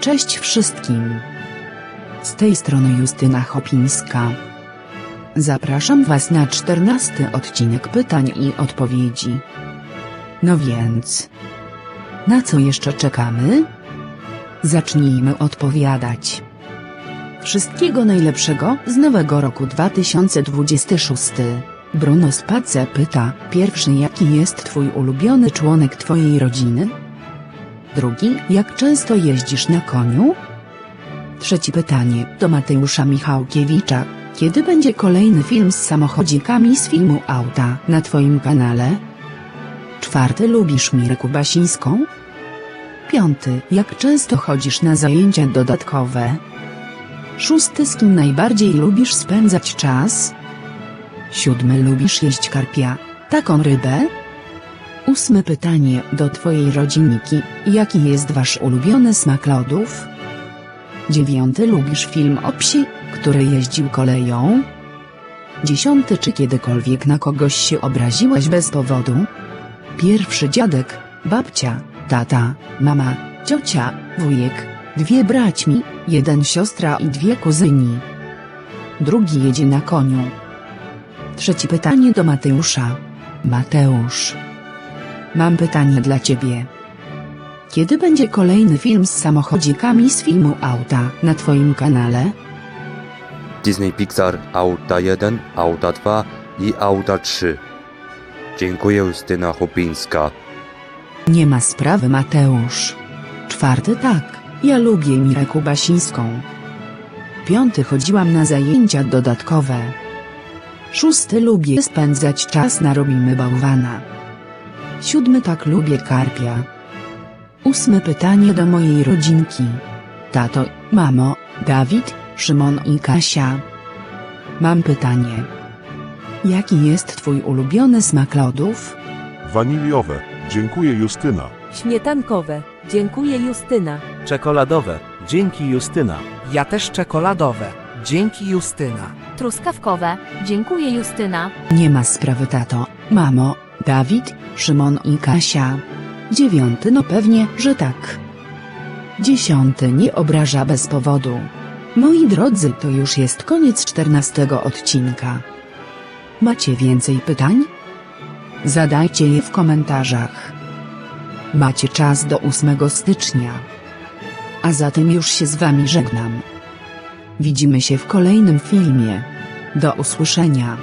Cześć wszystkim. Z tej strony Justyna Chopińska. Zapraszam Was na czternasty odcinek pytań i odpowiedzi. No więc. Na co jeszcze czekamy? Zacznijmy odpowiadać. Wszystkiego najlepszego z nowego roku 2026. Bruno Space pyta, pierwszy jaki jest Twój ulubiony członek Twojej rodziny? Drugi, jak często jeździsz na koniu? Trzecie pytanie do Mateusza Michałkiewicza, kiedy będzie kolejny film z samochodzikami z filmu Auta na Twoim kanale? Czwarty, lubisz Mirę Kubasińską? Piąty, jak często chodzisz na zajęcia dodatkowe? Szósty, z kim najbardziej lubisz spędzać czas? Siódmy, lubisz jeść karpia, taką rybę? Ósme pytanie do Twojej rodzinki, jaki jest Wasz ulubiony smak lodów? Dziewiąty, lubisz film o psi, który jeździł koleją? Dziesiąty, czy kiedykolwiek na kogoś się obraziłeś bez powodu? Pierwszy dziadek, babcia, tata, mama, ciocia, wujek, dwie braćmi, jeden siostra i dwie kuzyni. Drugi jedzie na koniu. Trzecie pytanie do Mateusza. Mateusz. Mam pytanie dla ciebie. Kiedy będzie kolejny film z samochodzikami z filmu Auta na twoim kanale? Disney Pixar Auta 1, Auta 2 i Auta 3. Dziękuję Justyna Chopińska. Nie ma sprawy Mateusz. Czwarty tak, ja lubię Mirę Kubasińską. Piąty chodziłam na zajęcia dodatkowe. Szósty lubię spędzać czas na robimy bałwana. Siódmy tak lubię karpia. Ósme pytanie do mojej rodzinki. Tato, mamo, Dawid, Szymon i Kasia. Mam pytanie. Jaki jest twój ulubiony smak lodów? Waniliowe. Dziękuję Justyna. Śmietankowe. Dziękuję Justyna. Czekoladowe. Dzięki Justyna. Ja też czekoladowe. Dzięki Justyna. Truskawkowe. Dziękuję Justyna. Nie ma sprawy tato, mamo, Dawid, Szymon i Kasia. Dziewiąty no pewnie, że tak. Dziesiąty nie obraża bez powodu. Moi drodzy to już jest koniec czternastego odcinka. Macie więcej pytań? Zadajcie je w komentarzach. Macie czas do 8 stycznia. A zatem już się z wami żegnam. Widzimy się w kolejnym filmie. Do usłyszenia.